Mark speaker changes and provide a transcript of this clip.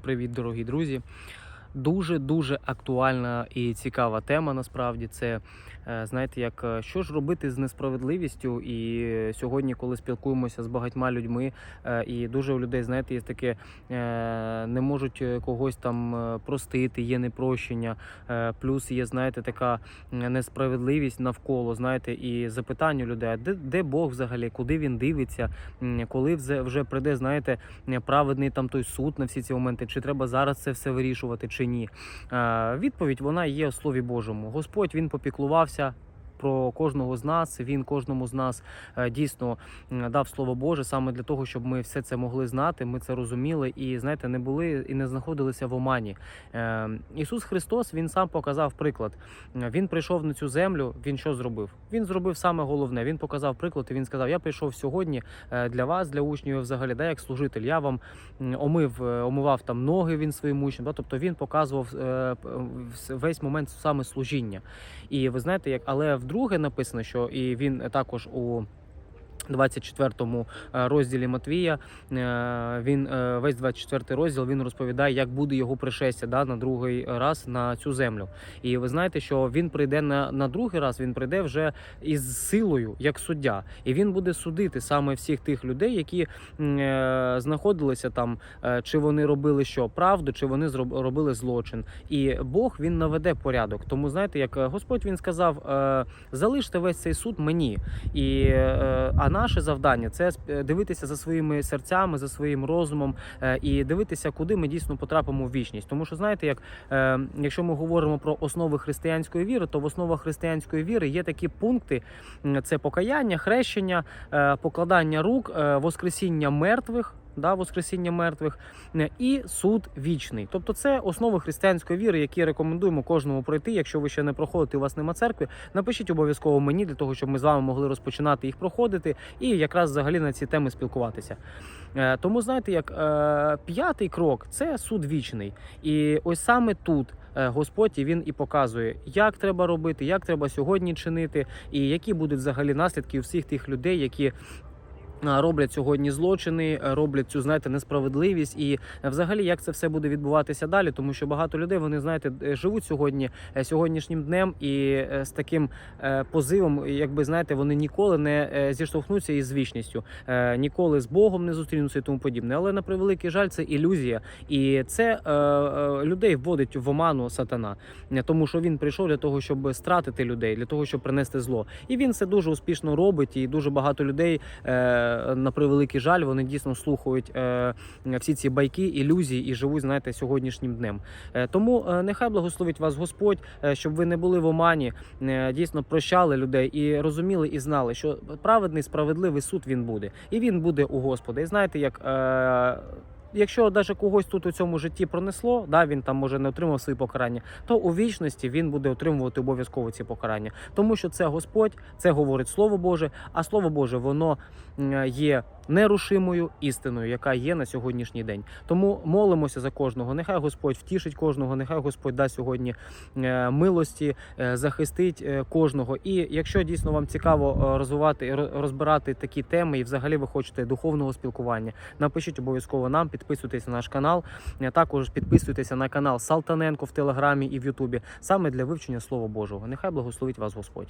Speaker 1: Привіт, дорогі друзі. Дуже дуже актуальна і цікава тема. Насправді це е, знаєте, як е, що ж робити з несправедливістю. І сьогодні, коли спілкуємося з багатьма людьми, е, і дуже у людей, знаєте, є таке не можуть когось там простити, є непрощення. Плюс є, знаєте, така несправедливість навколо. Знаєте, і запитання людей: де, де Бог взагалі, куди він дивиться, коли вже прийде, знаєте, праведний там той суд на всі ці моменти, чи треба зараз це все вирішувати, чи ні. Е, Відповідь вона є у Слові Божому. Господь він попіклувався. Про кожного з нас він кожному з нас е, дійсно дав слово Боже саме для того, щоб ми все це могли знати. Ми це розуміли і знаєте, не були і не знаходилися в омані. Е, Ісус Христос Він сам показав приклад. Е, Він прийшов на цю землю. Він що зробив? Він зробив саме головне. Він показав приклад. і Він сказав: Я прийшов сьогодні для вас, для учнів, взагалі, да, як служитель. Я вам омив, омивав там ноги він своїм учням. Да? Тобто він показував весь момент саме служіння. І ви знаєте, як але вдруге написано, що і він також у 24 розділі Матвія е, він е, весь 24 розділ він розповідає, як буде його пришестя да, на другий раз на цю землю. І ви знаєте, що він прийде на, на другий раз, він прийде вже із силою, як суддя, і він буде судити саме всіх тих людей, які е, знаходилися там, е, чи вони робили що правду, чи вони зроб- робили злочин. І Бог він наведе порядок. Тому знаєте, як е, Господь він сказав: е, залиште весь цей суд мені. І, е, а наше завдання це сп- дивитися за своїми серцями, за своїм розумом е, і дивитися, куди ми дійсно потрапимо в вічність. Тому що знаєте, як е, якщо ми говоримо про основи християнської віри, то в основах християнської віри є такі пункти: це покаяння, хрещення, е, покладання рук, е, воскресіння мертвих. Да, воскресіння мертвих е, і суд вічний. Тобто, це основи християнської віри, які рекомендуємо кожному пройти. Якщо ви ще не проходите, у вас нема церкви, напишіть обов'язково мені для того, щоб ми з вами могли розпочинати їх проходити і якраз взагалі на ці теми спілкуватися. Е, Тому знаєте, як е, п'ятий крок це суд вічний. І ось саме тут. Господь і він і показує, як треба робити, як треба сьогодні чинити, і які будуть взагалі наслідки у всіх тих людей, які роблять сьогодні злочини, роблять цю знаєте несправедливість, і е, взагалі як це все буде відбуватися далі, тому що багато людей вони знаєте е, живуть сьогодні е, сьогоднішнім днем і з таким позивом, якби знаєте, вони ніколи не зіштовхнуться із вічністю, ніколи з Богом не зустрінуться і тому подібне. Але на превеликий жаль, це ілюзія, і це людей вводить в оману сатана, тому що він прийшов для того, щоб стратити людей, для того, щоб принести зло. І він це дуже успішно робить, і дуже багато людей. На превеликий жаль, вони дійсно слухають е, всі ці байки, ілюзії і живуть, знаєте, сьогоднішнім днем. Е, тому е, нехай благословить вас Господь, щоб ви не були в омані, дійсно прощали людей і розуміли і знали, що праведний справедливий суд він буде, і він буде у Господа. І знаєте, як. Якщо даже когось тут у цьому житті пронесло, да, він там може не отримав свої покарання, то у вічності він буде отримувати обов'язково ці покарання, тому що це Господь, це говорить Слово Боже, а Слово Боже, воно є нерушимою істиною, яка є на сьогоднішній день. Тому молимося за кожного. Нехай Господь втішить кожного, нехай Господь дасть сьогодні е, милості, е, захистить е, кожного. І якщо дійсно вам цікаво розвивати і ро- розбирати такі теми, і взагалі ви хочете духовного спілкування, напишіть обов'язково нам, підписуйтесь на наш канал. Також підписуйтеся на канал Салтаненко в Телеграмі і в Ютубі, саме для вивчення Слова Божого. Нехай благословить вас Господь.